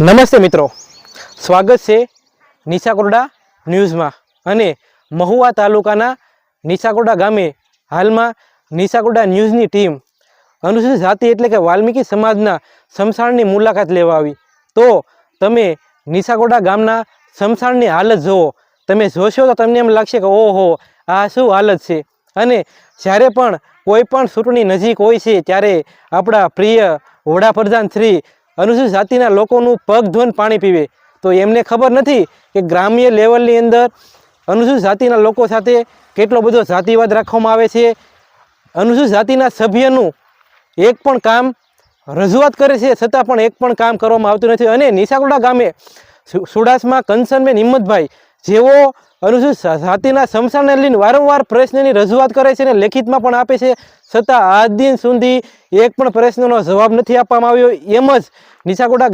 નમસ્તે મિત્રો. સ્વાગત છે નિશાકોરડા ન્યૂઝમાં. અને મહુવા તાલુકાના નિશાકોરડા ગામે હાલમાં નિશાકોરડા ન્યૂઝની ટીમ અનુસૂચિત જાતિ એટલે કે વાલ્મીકી સમાજના સમસાણની મુલાકાત લેવા આવી. તો તમે નિશાકોરડા ગામના સમસાણની હાલત જુઓ. તમે જોશો તો તમને એમ લાગશે કે ઓહો, આ શું હાલત છે? અને જ્યારે પણ કોઈ પણ ચૂંટણી નજીક હોય છે, ત્યારે આપણા પ્રિય વડાપ્રધાન શ્રી અનુસૂચિત જાતિના લોકોનું પગ ધોઈને પાણી પીવે. તો એમને ખબર નથી કે ગ્રામ્ય લેવલની અંદર અનુસૂચિત જાતિના લોકો સાથે કેટલો બધો જાતિવાદ રાખવામાં આવે છે. અનુસૂચિત જાતિના સભ્યનું એક પણ કામ રજૂઆત કરે છે, છતાં પણ એક પણ કામ કરવામાં આવતું નથી. અને નિશાકુડા ગામે સુડાસમાં કંચનબેન હિંમતભાઈ, જેઓ અનુસૂચિત જાતિના સમસાને લઈને વારંવાર પ્રશ્નની રજૂઆત કરે છે અને લેખિતમાં પણ આપે છે, છતાં આજ દિન સુધી એક પણ પ્રશ્નનો જવાબ નથી આપવામાં આવ્યો. એમ જ નિશાકોડા